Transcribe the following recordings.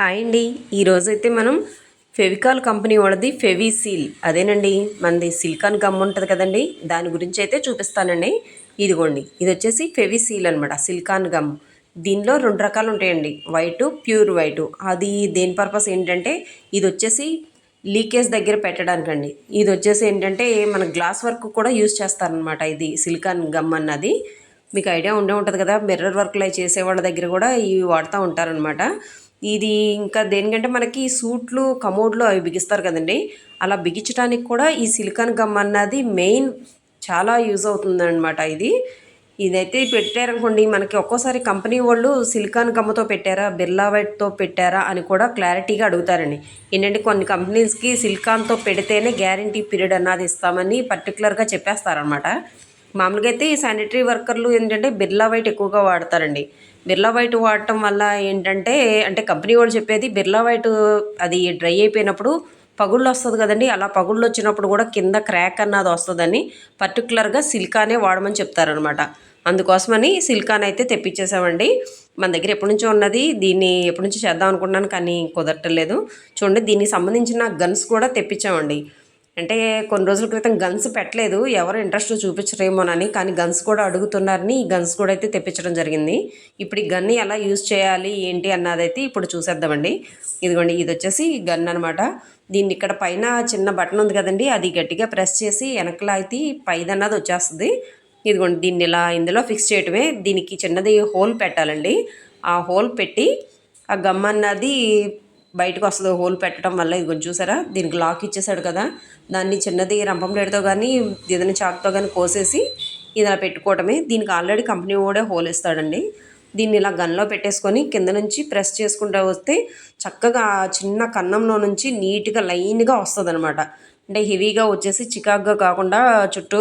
Hi అండి. ఈరోజైతే మనం ఫెవికాల్ కంపెనీ వాళ్ళది ఫెవిసీల్. అదేనండి మనది సిలికాన్ గమ్ ఉంటుంది కదండి దాని గురించి అయితే చూపిస్తానండి. ఇదిగోండి ఇది వచ్చేసి ఫెవిసీల్ అనమాట సిలికాన్ గమ్. దీనిలో రెండు రకాలు ఉంటాయండి వైటు ప్యూర్ వైటు. అది దేని పర్పస్ ఏంటంటే ఇది వచ్చేసి లీకేజ్ దగ్గర పెట్టడానికండి. ఇది వచ్చేసి ఏంటంటే మన గ్లాస్ వర్క్ కూడా యూజ్ చేస్తారనమాట ఇది సిలికాన్ గమ్ అన్నది. మీకు ఐడియా ఉండే ఉంటుంది కదా మిర్రర్ వర్క్లు అవి చేసే వాళ్ళ దగ్గర కూడా ఇవి వాడుతూ ఉంటారనమాట ఇది ఇంకా దేనికంటే మనకి సూట్లు కమోడ్లు అవి బిగిస్తారు కదండి. అలా బిగించడానికి కూడా ఈ సిలికాన్ గమ్ అన్నది మెయిన్ చాలా యూజ్ అవుతుందన్నమాట ఇది. ఇదైతే పెట్టారనుకోండి మనకి ఒక్కోసారి కంపెనీ వాళ్ళు సిలికాన్ గమ్తో పెట్టారా బిర్లా వైట్తో పెట్టారా అని కూడా క్లారిటీగా అడుగుతారండి. ఏంటంటే కొన్ని కంపెనీస్కి సిలికాన్తో పెడితేనే గ్యారంటీ పీరియడ్ అన్నది ఇస్తామని పర్టికులర్గా చెప్పేస్తారనమాట మామూలుగా అయితే ఈ శానిటరీ వర్కర్లు ఏంటంటే బిర్లా వైట్ ఎక్కువగా వాడతారండి. బిర్లా వైట్ వాడటం వల్ల ఏంటంటే అంటే కంపెనీ వాళ్ళు చెప్పేది బిర్లా వైట్ అది డ్రై అయిపోయినప్పుడు పగుళ్ళు వస్తుంది కదండి. అలా పగుళ్ళు వచ్చినప్పుడు కూడా కింద క్రాక్ అన్నది వస్తుందని పర్టికులర్గా సిల్కానే వాడమని చెప్తారనమాట అందుకోసమని సిల్కాన్ అయితే తెప్పించేసామండి. మన దగ్గర ఎప్పటి నుంచో ఉన్నది. దీన్ని ఎప్పటి నుంచో చేద్దాం అనుకున్నాను కానీ కుదరటలేదు చూడండి దీనికి సంబంధించిన గన్స్ కూడా తెప్పించామండి. అంటే కొన్ని రోజుల క్రితం గన్స్ పెట్టలేదు. ఎవరు ఇంట్రెస్ట్ చూపించరేమోనని కానీ గన్స్ కూడా అడుగుతున్నారని ఈ గన్స్ కూడా అయితే తెప్పించడం జరిగింది. ఇప్పుడు ఈ గన్ని ఎలా యూజ్ చేయాలి ఏంటి అన్నదైతే ఇప్పుడు చూసేద్దామండి. ఇదిగోండి ఇది వచ్చేసి గన్ అనమాట దీన్ని ఇక్కడ పైన చిన్న బటన్ ఉంది కదండి అది గట్టిగా ప్రెస్ చేసి వెనకలా అయితే పైదన్నది వచ్చేస్తుంది. ఇదిగోండి దీన్ని ఇలా ఇందులో ఫిక్స్ చేయటమే. దీనికి చిన్నది హోల్ పెట్టాలండి. ఆ హోల్ పెట్టి ఆ గమ్ అన్నది బయటకు వస్తుంది హోల్ పెట్టడం వల్ల ఇది కొంచెం చూసారా? దీనికి లాక్ ఇచ్చేసాడు కదా. దాన్ని చిన్నది రంపం ప్లేట్తో కానీ ఏదైనా చాక్తో కానీ కోసేసి ఇలా పెట్టుకోవటమే. దీనికి ఆల్రెడీ కంపెనీ కూడా హోల్ ఇస్తాడండి. దీన్ని ఇలా గన్లో పెట్టేసుకొని కింద నుంచి ప్రెస్ చేసుకుంటూ వస్తే చక్కగా చిన్న కన్నంలో నుంచి నీట్గా లైన్గా వస్తుంది అనమాట అంటే హెవీగా వచ్చేసి చికాగ్గా కాకుండా చుట్టూ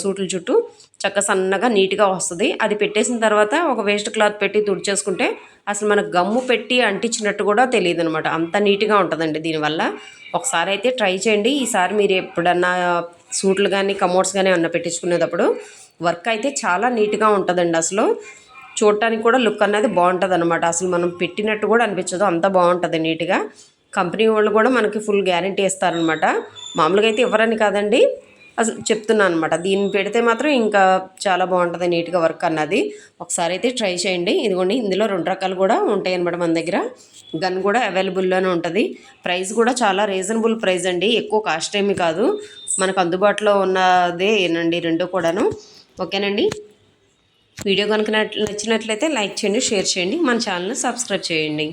సూట్ల చుట్టూ చక్క సన్నగా నీట్గా వస్తుంది. అది పెట్టేసిన తర్వాత ఒక వేస్ట్ క్లాత్ పెట్టి తుడిచేసుకుంటే అసలు మనకు గమ్ము పెట్టి అంటించినట్టు కూడా తెలియదు అనమాట అంత నీట్గా ఉంటుందండి దీనివల్ల. ఒకసారి అయితే ట్రై చేయండి. ఈసారి మీరు ఎప్పుడన్నా సూట్లు కానీ కమోడ్స్ కానీ అన్న పెట్టించుకునేటప్పుడు వర్క్ అయితే చాలా నీట్గా ఉంటుందండి అసలు. చూడటానికి కూడా లుక్ అనేది బాగుంటుంది అనమాట అసలు మనం పెట్టినట్టు కూడా అనిపించదు. అంత బాగుంటుంది నీట్గా. కంపెనీ వాళ్ళు కూడా మనకి ఫుల్ గ్యారంటీ ఇస్తారనమాట. మామూలుగా అయితే ఇవ్వరని కాదండి. అసలు చెప్తున్నాను అనమాట దీన్ని పెడితే మాత్రం ఇంకా చాలా బాగుంటుంది నీట్గా వర్క్ అన్నది. ఒకసారి అయితే ట్రై చేయండి. ఇదిగోండి ఇందులో రెండు రకాలు కూడా ఉంటాయి అనమాట మన దగ్గర. గన్ కూడా అవైలబుల్లోనే ఉంటుంది. ప్రైస్ కూడా చాలా రీజనబుల్ ప్రైస్ అండి. ఎక్కువ కాస్ట్ ఏమి కాదు. మనకు అందుబాటులో ఉన్నదే ఏనండి రెండు కూడాను. ఓకేనండి? వీడియో కనుక నచ్చినట్లయితే లైక్ చేయండి షేర్ చేయండి. మన ఛానల్ని సబ్స్క్రైబ్ చేయండి.